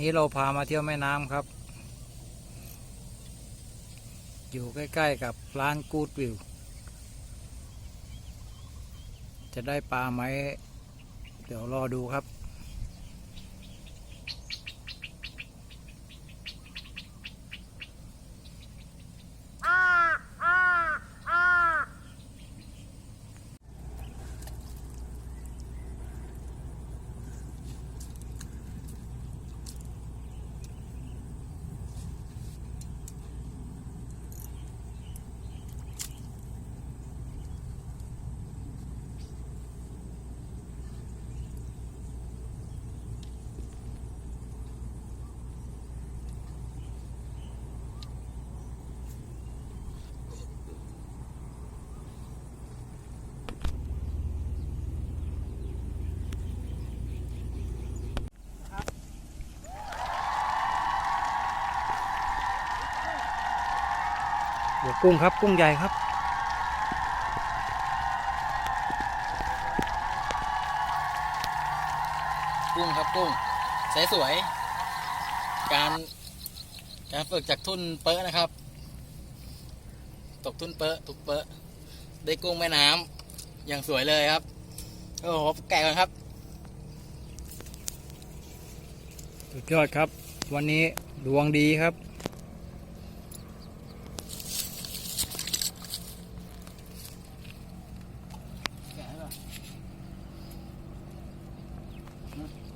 นี้เราพามาเที่ยวแม่น้ำครับ อยู่ใกล้ ๆ กับร้านกูดวิว จะได้ปลาไหม เดี๋ยวรอดูครับ เดี๋ยวกุ้งครับกุ้งใหญ่ครับกุ้งครับกุ้งใสสวยการการฝึกจากทุ่นเป๊ะนะครับ ตกทุ่นเป๊ะทุกเป๊ะได้กุ้งแม่น้ำอย่างสวยเลยครับโอ้โหแกะกันครับสุดยอดครับ วันนี้ดวงดีครับ Huh?